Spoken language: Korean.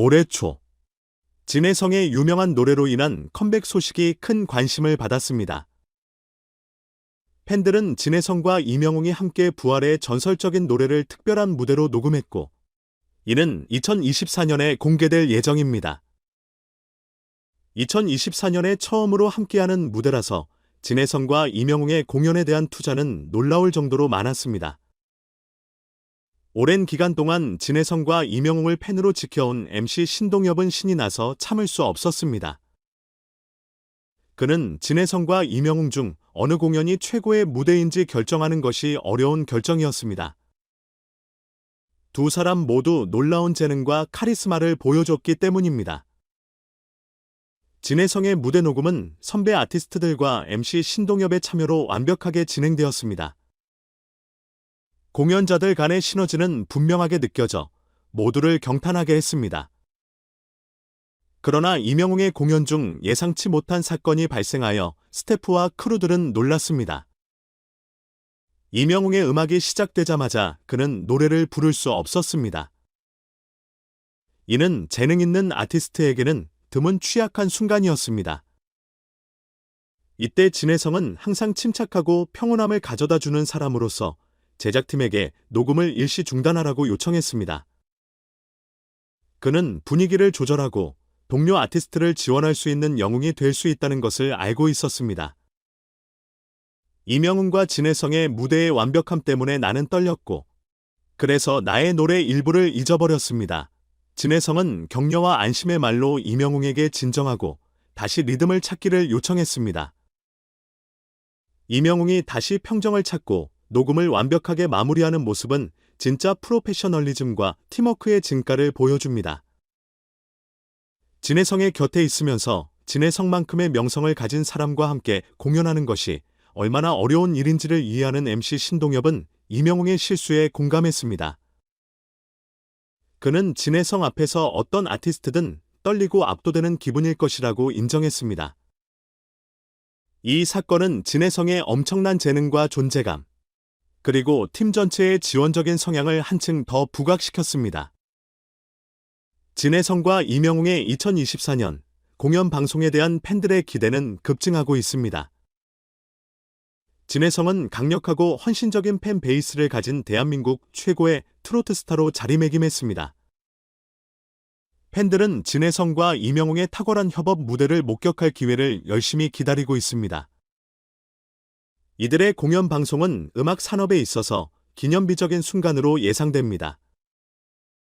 올해 초 진해성의 유명한 노래로 인한 컴백 소식이 큰 관심을 받았습니다. 팬들은 진해성과 이명웅이 함께 부활의 전설적인 노래를 특별한 무대로 녹음했고, 이는 2024년에 공개될 예정입니다. 2024년에 처음으로 함께하는 무대라서 진해성과 이명웅의 공연에 대한 투자는 놀라울 정도로 많았습니다. 오랜 기간 동안 진해성과 이명웅을 팬으로 지켜온 MC 신동엽은 신이 나서 참을 수 없었습니다. 그는 진해성과 이명웅 중 어느 공연이 최고의 무대인지 결정하는 것이 어려운 결정이었습니다. 두 사람 모두 놀라운 재능과 카리스마를 보여줬기 때문입니다. 진해성의 무대 녹음은 선배 아티스트들과 MC 신동엽의 참여로 완벽하게 진행되었습니다. 공연자들 간의 시너지는 분명하게 느껴져 모두를 경탄하게 했습니다. 그러나 이명웅의 공연 중 예상치 못한 사건이 발생하여 스태프와 크루들은 놀랐습니다. 이명웅의 음악이 시작되자마자 그는 노래를 부를 수 없었습니다. 이는 재능 있는 아티스트에게는 드문 취약한 순간이었습니다. 이때 진혜성은 항상 침착하고 평온함을 가져다 주는 사람으로서 제작팀에게 녹음을 일시 중단하라고 요청했습니다. 그는 분위기를 조절하고 동료 아티스트를 지원할 수 있는 영웅이 될 수 있다는 것을 알고 있었습니다. 이명훈과 진혜성의 무대의 완벽함 때문에 나는 떨렸고, 그래서 나의 노래 일부를 잊어버렸습니다. 진혜성은 격려와 안심의 말로 이명웅에게 진정하고 다시 리듬을 찾기를 요청했습니다. 이명웅이 다시 평정을 찾고 녹음을 완벽하게 마무리하는 모습은 진짜 프로페셔널리즘과 팀워크의 진가를 보여줍니다. 진혜성의 곁에 있으면서 진혜성만큼의 명성을 가진 사람과 함께 공연하는 것이 얼마나 어려운 일인지를 이해하는 MC 신동엽은 이명웅의 실수에 공감했습니다. 그는 진혜성 앞에서 어떤 아티스트든 떨리고 압도되는 기분일 것이라고 인정했습니다. 이 사건은 진혜성의 엄청난 재능과 존재감, 그리고 팀 전체의 지원적인 성향을 한층 더 부각시켰습니다. 진혜성과 이명웅의 2024년 공연 방송에 대한 팬들의 기대는 급증하고 있습니다. 진혜성은 강력하고 헌신적인 팬 베이스를 가진 대한민국 최고의 트로트 스타로 자리매김했습니다. 팬들은 진혜성과 이명웅의 탁월한 협업 무대를 목격할 기회를 열심히 기다리고 있습니다. 이들의 공연 방송은 음악 산업에 있어서 기념비적인 순간으로 예상됩니다.